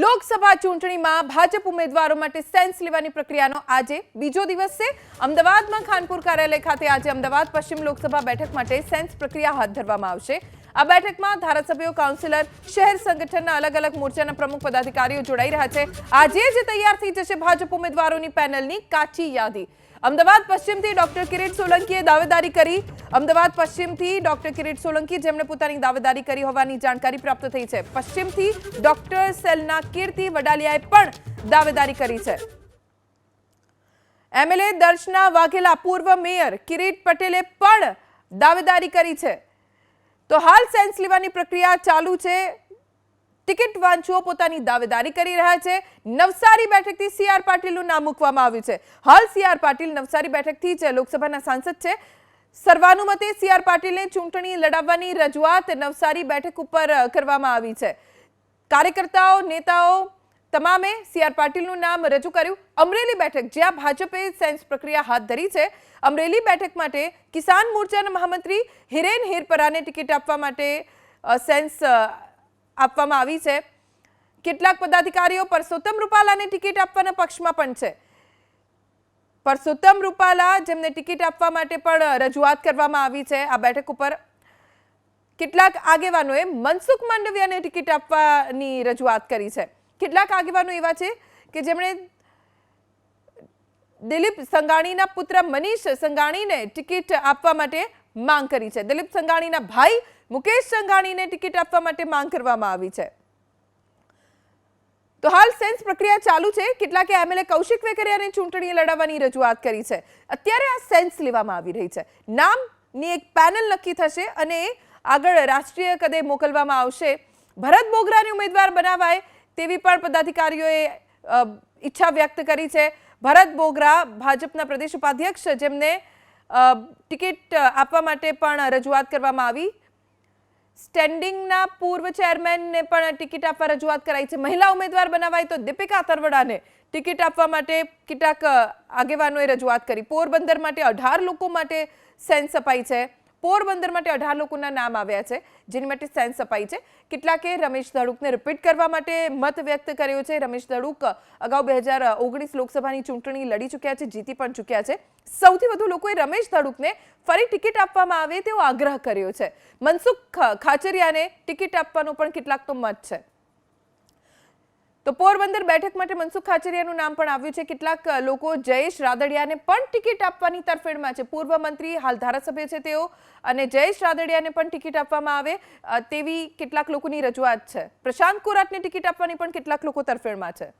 લોકસભા ચૂંટણીમાં ભાજપ ઉમેદવારો માટે સેન્સ લેવાની પ્રક્રિયાનો આજે બીજો દિવસ છે. અમદાવાદમાં ખાનપુર કાર્યાલય ખાતે આજે અમદાવાદ પશ્ચિમ લોકસભા બેઠક માટે સેન્સ પ્રક્રિયા હાથ ધરવામાં આવશે. આ બેઠકમાં ધારાસભ્યો, કાઉન્સિલર, શહેર સંગઠનના અલગ અલગ મોરચાના પ્રમુખ પદાધિકારીઓ જોડાઈ રહ્યા છે. આજે જ તૈયાર થઈ જશે ભાજપ ઉમેદવારોની પેનલની કાચી યાદી. અમદાવાદ પશ્ચિમથી ડોક્ટર કિરીટ સોલંકીએ દાવેદારી કરી. અમદાવાદ પશ્ચિમથી ડોક્ટર કિરીટ સોલંકી, જેમણે પોતાની દાવેદારી કરી હોવાની જાણકારી પ્રાપ્ત થઈ છે. પશ્ચિમથી ડોક્ટર સેલના કીર્તિ વડાલિયાએ પણ દાવેદારી કરી છે. એમએલએ દર્શના વાઘેલા પૂર્વ મેયર કિરીટ પટેલે પણ દાવેદારી કરી છે. તો હાલ સેન્સ લેવાની પ્રક્રિયા ચાલુ છે. ટિકિટ વાંચુઓ પોતાની દાવેદારી કરી રહ્યા છે. નવસારી બેઠકથી સીઆર પાટીલનું નામ મૂકવામાં આવ્યું છે. હાલ સીઆર પાટીલ નવસારી બેઠકથી જે લોકસભાના સાંસદ છે. સર્વાનુમતે સીઆર પાટીલને ચૂંટણી લડાવવાની રજૂઆત નવસારી બેઠક ઉપર કરવામાં આવી છે. કાર્યકર્તાઓ, નેતાઓ તમામે સીઆર પાટીલનું નામ રજૂ કર્યું. અમરેલી બેઠક, જ્યાં ભાજપે સેન્સ પ્રક્રિયા હાથ ધરી છે, અમરેલી બેઠક માટે કિસાન મોરચાના મહામંત્રી હિરેન હિરપરાને ટિકિટ આપવા માટે સેન્સ આપવામાં આવી છે. કેટલાક પદાધિકારીઓ પરસોત્તમ રૂપાલાને ટિકિટ આપવાના પક્ષમાં પણ છે. પરસોત્તમ રૂપાલા, જેમને ટિકિટ આપવા માટે પણ રજૂઆત કરવામાં આવી છે. આ બેઠક ઉપર કેટલાક આગેવાનોએ મનસુખ માંડવિયાને ટિકિટ આપવાની રજૂઆત કરી છે. કેટલાક આગેવાનો એવા છે કે જેમણે દિલીપ સંઘાણીના પુત્ર મનીષ સંઘાણીને ટિકિટ આપવા માટે માંગ કરી છે. દિલીપ સંઘાણીના ભાઈ મુકેશ સંઘાણીને ટિકિટ આપવા માટે માંગ કરવામાં આવી છે. તો હાલ સેન્સ પ્રક્રિયા ચાલુ છે. કેટલાકે એમએલએ કૌશિક વેકરિયાને ચૂંટણી લડાવવાની રજૂઆત કરી છે. અત્યારે આ સેન્સ લેવામાં આવી રહી છે. નામની એક પેનલ નક્કી થશે અને આગળ રાષ્ટ્રીય કદે મોકલવામાં આવશે. ભરત બોગરાને ઉમેદવાર બનાવાય તેવી પણ પદાધિકારીઓએ ઈચ્છા વ્યક્ત કરી છે. ભરત બોગરા ભાજપના પ્રદેશ ઉપાધ્યક્ષ જેમને ટિકિટ આપવા માટે પણ રજૂઆત કરવામાં આવી. સ્ટેન્ડિંગના પૂર્વ ચેરમેનને પણ ટિકિટ આપવા રજૂઆત કરાઈ છે. મહિલા ઉમેદવાર બનાવાય તો દીપિકા તરવડાને ટિકિટ આપવા માટે કેટલાક આગેવાનોએ રજૂઆત કરી. પોરબંદર માટે અઢાર લોકો માટે સેન્સ અપાઈ છે. પોરબંદર માટે અઢાર લોકોના નામ આવ્યા છે, જેની માટે સેન્સ અપાઈ છે. કેટલાકે રમેશ ધડુકને રિપીટ કરવા માટે મત વ્યક્ત કર્યો છે. રમેશ ધડુક અગાઉ બે હજાર ઓગણીસ લોકસભાની ચૂંટણી લડી ચૂક્યા છે, જીતી પણ ચૂક્યા છે. સૌથી વધુ લોકોએ રમેશ ધડુકને ફરી ટિકિટ આપવામાં આવે તેવો આગ્રહ કર્યો છે. મનસુખ ખાચરિયાને ટિકિટ આપવાનો પણ કેટલાકનો મત છે. તો પોરબંદર બેઠક માટે મનસુખ ખાચરિયાનું નામ પણ આવ્યું છે. કેટલાક લોકો જયેશ રાદડિયાને પણ ટિકિટ આપવાની તરફેણમાં છે. પૂર્વ મંત્રી, હાલ ધારાસભ્ય છે તેઓ, અને જયેશ રાદડિયાને પણ ટિકિટ આપવામાં આવે તેવી કેટલાક લોકોની રજૂઆત છે. પ્રશાંત કોરાટને ટિકિટ આપવાની પણ કેટલાક લોકો તરફેણમાં છે.